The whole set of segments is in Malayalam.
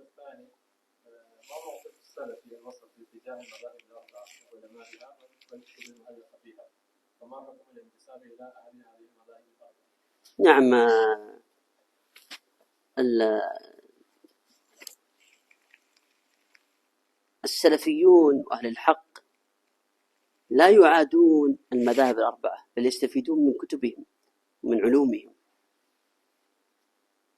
الثاني آه، ما موقف في اتجاه المذاهب الأربعة حكم الانتساب إلى أهل هذه المذاهب الأربعة؟ نعم آه، ال- السلفيون وأهل الحق لا يعادون المذاهب الأربعة بل يستفيدون من كتبهم ومن علومهم.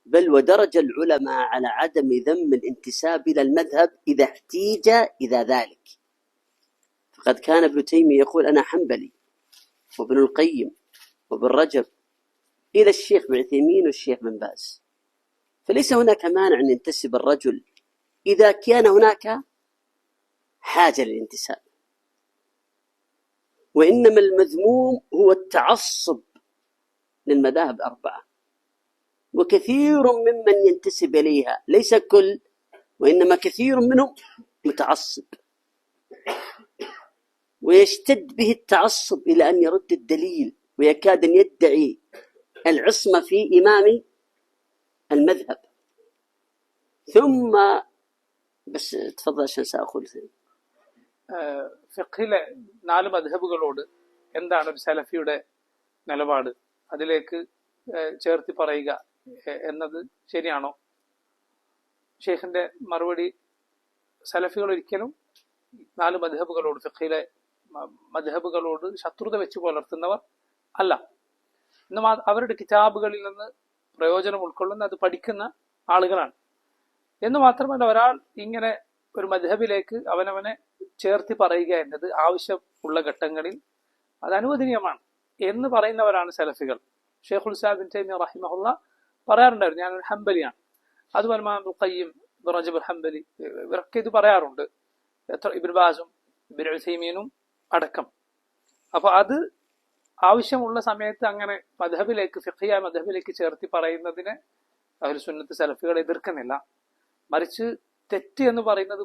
بل ودرج العلماء على عدم ذم الانتساب إلى المذهب إذا احتيج إلى ذلك. فقد كان ابن تيمية يقول أنا حنبلي وابن القيم وابن رجب إلى الشيخ ابن عثيمين والشيخ بن باز. فليس هناك مانع أن ينتسب الرجل إذا كان هناك حاجة للانتساب. وإنما المذموم هو التعصب للمذاهب الأربعة وكثير ممن ينتسب إليها ليس كل وإنما كثير منهم متعصب ويشتد به التعصب إلى أن يرد الدليل ويكاد أن يدعي العصمة في إمام المذهب ثم بس تفضل عشان سأقول ഏഹ് ഫിഖിലെ നാല് മധബുകളോട് എന്താണ് ഒരു സലഫിയുടെ നിലപാട് അതിലേക്ക് ഏഹ് ചേർത്തി പറയുക എ- എന്നത് ശരിയാണോ? ഷെയ്ഖിന്റെ മറുപടി സലഫികൾ ഒരിക്കലും നാല് മധബുകളോട് ഫിഖയിലെ മധബുകളോട് ശത്രുത വെച്ച് പുലർത്തുന്നവർ അല്ല. എന്നാൽ അവരുടെ കിതാബുകളിൽ നിന്ന് പ്രയോജനം ഉൾക്കൊള്ളുന്ന അത് പഠിക്കുന്ന ആളുകളാണ്. എന്ന് മാത്രമല്ല ഒരാൾ ഇങ്ങനെ ഒരു മധബിലേക്ക് അവനവനെ ചേർത്തി പറയുക എന്നത് ആവശ്യം ഉള്ള ഘട്ടങ്ങളിൽ അത് അനുവദനീയമാണ് എന്ന് പറയുന്നവരാണ് സലഫികൾ. ഷെയ്ഖുൽ സാബിൻ തൈമി റഹിമഹുല്ല പറയാറുണ്ടായിരുന്നു. ഞാനൊരു ഹംബലിയാണ്. അതുപോലെ ഇബ്നുൽ ഖയ്യിം റജബ് ഹംബലി ഇവരൊക്കെ ഇത് പറയാറുണ്ട്. എത്ര ഇബിൻ ബാസും ഇബിൻ ഉസൈമീനും അടക്കം. അപ്പൊ അത് ആവശ്യമുള്ള സമയത്ത് അങ്ങനെ മധബിലേക്ക് ഫിഖിയ മധബിലേക്ക് ചേർത്തി പറയുന്നതിനെ അവർ സുന്നത്ത് സലഫികൾ എതിർക്കുന്നില്ല. മറിച്ച് തെറ്റ് എന്ന് പറയുന്നത്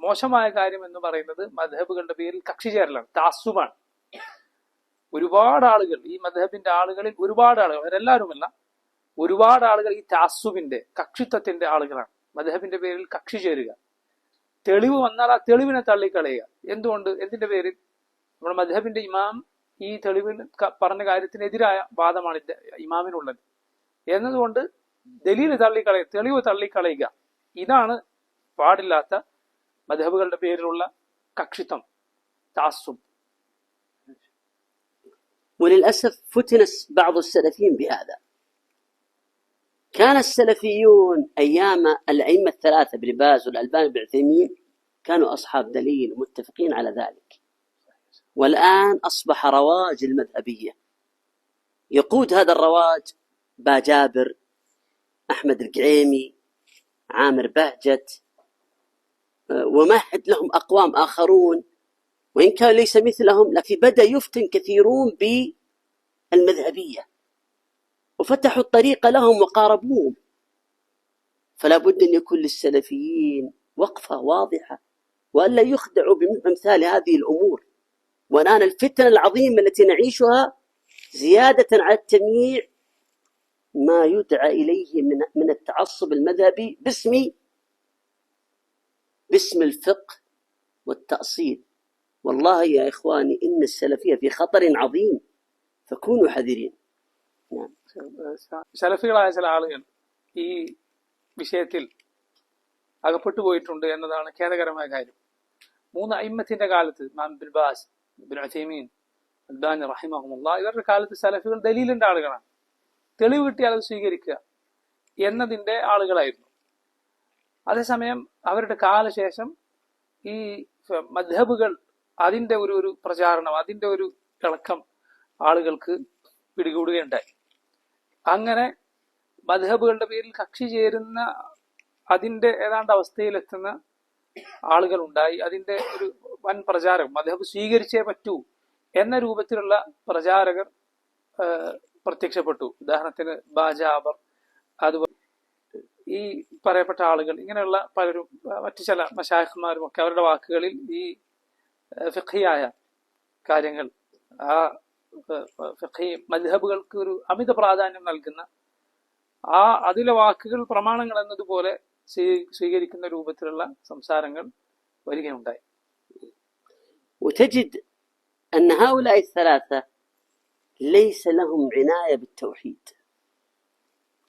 മോശമായ കാര്യം എന്ന് പറയുന്നത് മധബുകളുടെ പേരിൽ കക്ഷി ചേരലാണ് താസുമാണ് ഒരുപാട് ആളുകൾ ഈ മധബിന്റെ ആളുകളിൽ ഒരുപാട് ആളുകൾ അവരെല്ലാവരുമല്ല ഒരുപാട് ആളുകൾ ഈ താസുവിന്റെ കക്ഷിത്വത്തിന്റെ ആളുകളാണ് മധബിന്റെ പേരിൽ കക്ഷി ചേരുക തെളിവ് വന്നാൽ ആ തെളിവിനെ തള്ളിക്കളയുക എന്തുകൊണ്ട് എന്തിന്റെ പേരിൽ നമ്മുടെ മധബിന്റെ ഇമാം ഈ തെളിവിന് ക- പറഞ്ഞ കാര്യത്തിനെതിരായ വാദമാണ് ഇത് ഇമാമിനുള്ളത് എന്നതുകൊണ്ട് ദലീൽ തള്ളിക്കളയുക തെളിവ് തള്ളിക്കളയുക ഇതാണ് പാടില്ലാത്ത മധബുകളുടെ പേരിലുള്ള കക്ഷിത്വം താസും وللأسف فتن بعض السلفيين بهذا كان السلفيون أيام الأئمة الثلاثة ابن باز والألباني بن عثيمين كانوا أصحاب دليل متفقين على ذلك. والآن أصبح رواج المذهبية. يقود هذا الرواج با جابر أحمد القعيمي عامر بهجت ومهد لهم أقوام آخرون. وإن كان ليس مثلهم لكن بدأ يفتن كثيرون بالمذهبية. وفتحوا الطريق لهم وقاربوهم. فلا بد أن يكون للسلفيين وقفة واضحة وألا يخدعوا بأمثال هذه الأمور. والآن الفتنة العظيمة التي نعيشها زيادة على التمييع ما يدعى إليه من من التعصب المذهبي باسم باسم الفقه والتأصيل. والله يا إخواني إن السلفية في خطر عظيم فكونوا حذرين. نعم. ശലഫികളായ ചില ആളുകൾ ഈ വിഷയത്തിൽ അകപ്പെട്ടു പോയിട്ടുണ്ട് എന്നതാണ് ഖേദകരമായ കാര്യം. മൂന്ന് അയിമത്തിന്റെ കാലത്ത് മാം ബിൽബാസ് ബിൻ ഉസൈമീൻ അൽബാനി റഹിമഹമുല്ല ഇവരുടെ കാലത്ത് സലഫികൾ ദലീലിന്റെ ആളുകളാണ്. തെളിവ് കിട്ടിയാൽ അത് സ്വീകരിക്കുക എന്നതിന്റെ ആളുകളായിരുന്നു. അതേസമയം അവരുടെ കാലശേഷം ഈ മധബുകൾ അതിന്റെ ഒരു ഒരു പ്രചാരണം അതിന്റെ ഒരു ഇളക്കം ആളുകൾക്ക് പിടികൂടുകയുണ്ടായി. അങ്ങനെ മദ്ഹബുകളുടെ പേരിൽ കക്ഷി ചേരുന്ന അതിന്റെ ഏതാണ്ട് അവസ്ഥയിലെത്തുന്ന ആളുകൾ ഉണ്ടായി അതിന്റെ ഒരു വൻ പ്രചാരം മദ്ഹബ് സ്വീകരിച്ചേ പറ്റൂ എന്ന രൂപത്തിലുള്ള പ്രചാരകർ പ്രത്യക്ഷപ്പെട്ടു. ഉദാഹരണത്തിന് ബാജാബർ അതുപോലെ ഈ പറയപ്പെട്ട ആളുകൾ ഇങ്ങനെയുള്ള പലരും മറ്റു ചില മഷായഖന്മാരും ഒക്കെ അവരുടെ വാക്കുകളിൽ ഈ ഫിഖിയായ കാര്യങ്ങൾ ആ ഫിഖി മദ്ഹബുകൾക്ക് ഒരു അമിത പ്രാധാന്യം നൽകുന്ന ആ അതിലെ വാക്കുകൾ പ്രമാണങ്ങൾ എന്നതുപോലെ സ്വീ- സ്വീകരിക്കുന്ന രൂപത്തിലുള്ള സംസാരങ്ങൾ വരികയുണ്ടായി وتجد أن هؤلاء الثلاثة ليس لهم عناية بالتوحيد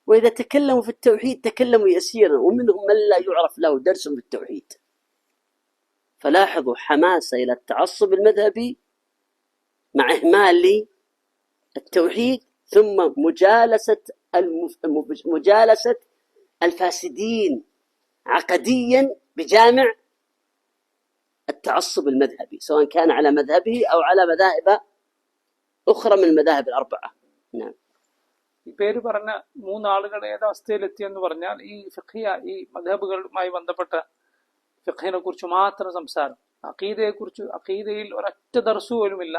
وإذا تكلموا في التوحيد تكلموا يسيرا ومنهم من لا يعرف له درس في التوحيد فلاحظوا حماسة إلى التعصب المذهبي مع إهمال التوحيد ثم مجالسة المف... مجالسة الفاسدين عقديا بجامع التعصب المذهبي سواء كان على مذهبه أو على مذاهب أخرى من المذاهب الأربعة نعم ഈ പേര് പറഞ്ഞ മൂന്നാളുകൾ ഏതവസ്ഥയിലെത്തിയെന്ന് പറഞ്ഞാൽ ഈ ഫിഖിയ ഈ മധബുകളുമായി ബന്ധപ്പെട്ട ഫിഖിനെ കുറിച്ച് മാത്രം സംസാരം അഖീദയെ കുറിച്ച് അഖീദയിൽ ഒരൊറ്റ ദർശു പോലുമില്ല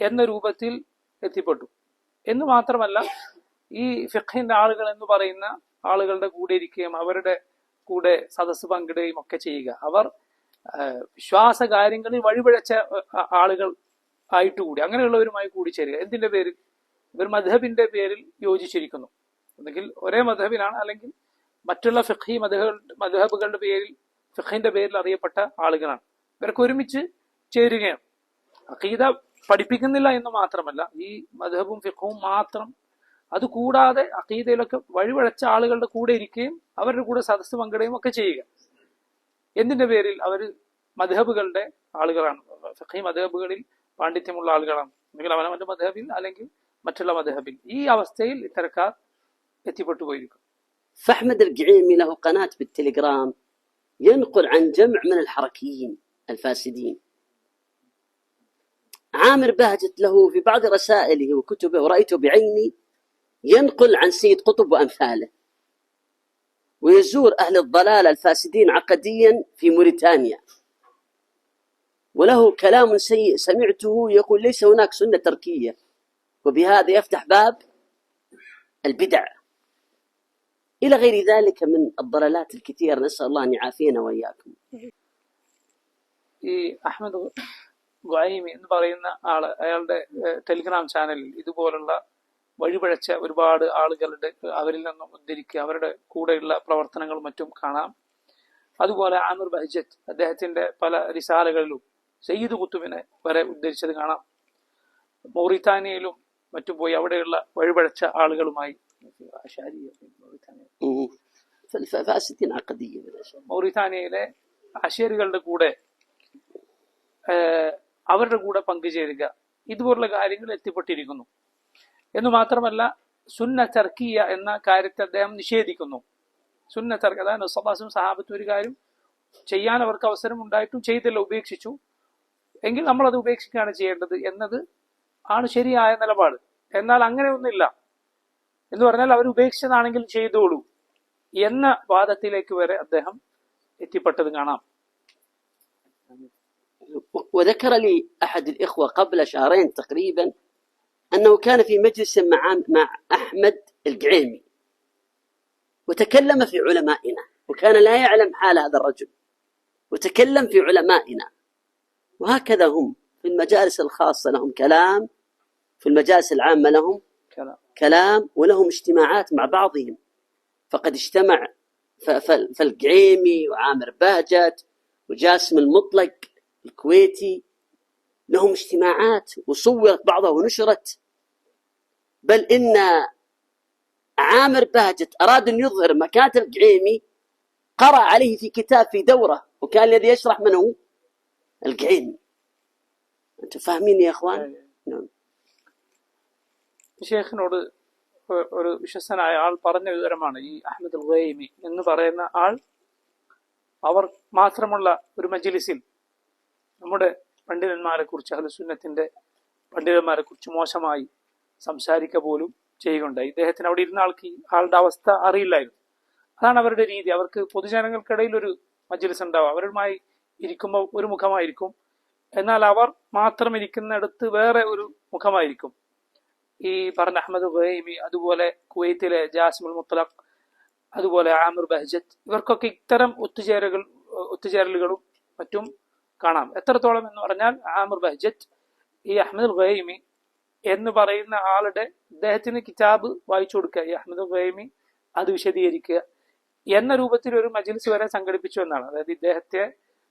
എന്ന രൂപത്തിൽ എത്തിപ്പെട്ടു. എന്ന് മാത്രമല്ല ഈ ഫിഖിന്റെ ആളുകൾ എന്ന് പറയുന്ന ആളുകളുടെ കൂടെ ഇരിക്കുകയും അവരുടെ കൂടെ സദസ്സ് പങ്കിടുകയും ഒക്കെ ചെയ്യുക. അവർ വിശ്വാസ കാര്യങ്ങളിൽ വഴിപിഴച്ച ആളുകൾ ആയിട്ട് കൂടി അങ്ങനെയുള്ളവരുമായി കൂടിച്ചേരുക. എന്തിന്റെ പേരിൽ? ഇവർ മധബിന്റെ പേരിൽ യോജിച്ചിരിക്കുന്നു. അല്ലെങ്കിൽ ഒരേ മധബിലാണ് അല്ലെങ്കിൽ മറ്റുള്ള ഫിഖി മധബ മധബുകളുടെ പേരിൽ ഫിഖിന്റെ പേരിൽ അറിയപ്പെട്ട ആളുകളാണ്. ഇവരൊക്കെ ഒരുമിച്ച് ചേരുകയാണ്. അഖീദ പഠിപ്പിക്കുന്നില്ല എന്ന് മാത്രമല്ല ഈ മധബും ഫിഖും മാത്രം അത് കൂടാതെ അഖീദയിലൊക്കെ വഴിവഴച്ച ആളുകളുടെ കൂടെ ഇരിക്കുകയും അവരുടെ കൂടെ സദസ്സ് പങ്കിടുകയും ഒക്കെ ചെയ്യുക എന്തിന്റെ പേരിൽ അവർ മധബുകളുടെ ആളുകളാണ് ഫിഖി മധബുകളിൽ പാണ്ഡിത്യമുള്ള ആളുകളാണ് ഒന്നുകിൽ അവനവന്റെ മധബിൽ അല്ലെങ്കിൽ മറ്റുള്ള മധബിൽ ഈ അവസ്ഥയിൽ ഇത്തരക്കാർ എത്തിപ്പെട്ടു പോയിരിക്കും فأحمد القعيمي له قناة بالتليجرام ينقل عن جمع من الحركيين الفاسدين عامر بهجت له في بعض رسائله وكتبه ورأيته بعيني ينقل عن سيد قطب وأمثاله. ويزور أهل الضلال الفاسدين عقديا في موريتانيا. وله كلام سيء سمعته يقول ليس هناك سنة تركية وبهذا يفتح باب البدع. إلى غير ذلك من الضلالات الكثيرة نسأل الله أن يعافينا وإياكم. إيه أحمد ഗ്വായിം എന്ന് പറയുന്ന ആൾ അയാളുടെ ടെലിഗ്രാം ചാനലിൽ ഇതുപോലുള്ള വഴിപഴച്ച ഒരുപാട് ആളുകളുടെ അവരിൽ നിന്നും ഉദ്ധരിക്കുക അവരുടെ കൂടെയുള്ള പ്രവർത്തനങ്ങളും മറ്റും കാണാം. അതുപോലെ ആമിർ ബഹ്ജത്ത് അദ്ദേഹത്തിന്റെ പല റിസാലകളിലും സയ്യിദ് കുത്തുബിനെ വരെ ഉദ്ധരിച്ചത് കാണാം. മൗറിത്താനിയയിലും മറ്റും പോയി അവിടെയുള്ള വഴിപഴച്ച ആളുകളുമായി മൗറിത്താനിയയിലെ ആശേരികളുടെ കൂടെ അവരുടെ കൂടെ പങ്കുചേരുക. ഇതുപോലുള്ള കാര്യങ്ങൾ എത്തിപ്പെട്ടിരിക്കുന്നു. എന്ന് മാത്രമല്ല സുന്ന ചർക്കിയ എന്ന കാര്യത്തെ അദ്ദേഹം നിഷേധിക്കുന്നു. സുന്ന ചർക്ക അതായത് നസബാസും സഹാബത്തും ഒരു കാര്യം ചെയ്യാൻ അവർക്ക് അവസരം ഉണ്ടായിട്ടും ചെയ്തില്ല ഉപേക്ഷിച്ചു. എങ്കിൽ നമ്മൾ അത് ഉപേക്ഷിക്കുകയാണ് ചെയ്യേണ്ടത് എന്നത് ആണ് ശരിയായ നിലപാട്. എന്നാൽ അങ്ങനെയൊന്നുമില്ല. എന്ന് പറഞ്ഞാൽ അവർ ഉപേക്ഷിച്ചതാണെങ്കിൽ ചെയ്തോളൂ എന്ന വാദത്തിലേക്ക് വരെ അദ്ദേഹം എത്തിപ്പെട്ടത് കാണാം. وذكر لي أحد الإخوة قبل شهرين تقريبا أنه كان في مجلس مع مع أحمد القعيمي وتكلم في علمائنا وكان لا يعلم حال هذا الرجل وتكلم في علمائنا وهكذا هم في المجالس الخاصة لهم كلام في المجالس العامة لهم كلام. كلام ولهم اجتماعات مع بعضهم فقد اجتمع فالقعيمي وعامر بهجت وجاسم المطلق الكويتي لهم اجتماعات وصورت بعضها ونشرت بل إن عامر بهجت أراد أن يظهر مكانة القعيمي قرأ عليه في كتاب في دورة وكان الذي يشرح من هو القعيمي أنتم فاهمين يا أخوان نعم ഷേഖിനോട് ഒ- ഒരു വിശ്വസനായ ആൾ പറഞ്ഞ വിവരമാണ് ഈ അഹമ്മദ് ഗൈമി എന്ന് പറയുന്ന ആൾ അവർ മാത്രമുള്ള ഒരു മജിലിസിൽ നമ്മുടെ പണ്ഡിതന്മാരെ കുറിച്ച് അഹ്ലുസുന്നത്തിന്റെ പണ്ഡിതന്മാരെ കുറിച്ച് മോശമായി സംസാരിക്കുക പോലും ചെയ്യുകയുണ്ടായി ഇദ്ദേഹത്തിന് അവിടെ ഇരുന്ന ആൾക്ക് ആളുടെ അവസ്ഥ അറിയില്ലായിരുന്നു. അതാണ് അവരുടെ രീതി. അവർക്ക് പൊതുജനങ്ങൾക്കിടയിൽ ഒരു മജ്ലിസ് ഉണ്ടാവും. അവരുമായി ഇരിക്കുമ്പോൾ ഒരു മുഖമായിരിക്കും. എന്നാൽ അവർ മാത്രം ഇരിക്കുന്നിടത്ത് വേറെ ഒരു മുഖമായിരിക്കും. ഈ പറഞ്ഞ അഹമ്മദ് ഖൈമി അതുപോലെ കുവൈത്തിലെ ജാസിമുൽ മുത്തലഖ് അതുപോലെ ആമിർ ബഹജത്ത് ഇവർക്കൊക്കെ ഇത്തരം ഒത്തുചേരകൾ ഒത്തുചേരലുകളും മറ്റും കാണാം. എത്രത്തോളം എന്ന് പറഞ്ഞാൽ ആമിർ ബഹ്ജറ്റ് ഈ അഹമ്മദ് ഖൈമി എന്ന് പറയുന്ന ആളുടെ ഇദ്ദേഹത്തിന് കിതാബ് വായിച്ചു കൊടുക്കുക. ഈ അഹമ്മദ് ഖൈമി അത് വിശദീകരിക്കുക. എന്ന രൂപത്തിൽ ഒരു മജിൽസ് വരെ സംഘടിപ്പിച്ചു എന്നാണ്. അതായത് ഇദ്ദേഹത്തെ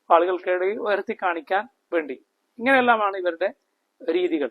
ആളുകൾക്കിടയിൽ ഉയർത്തി കാണിക്കാൻ വേണ്ടി. ഇങ്ങനെയെല്ലാമാണ് ഇവരുടെ രീതികൾ.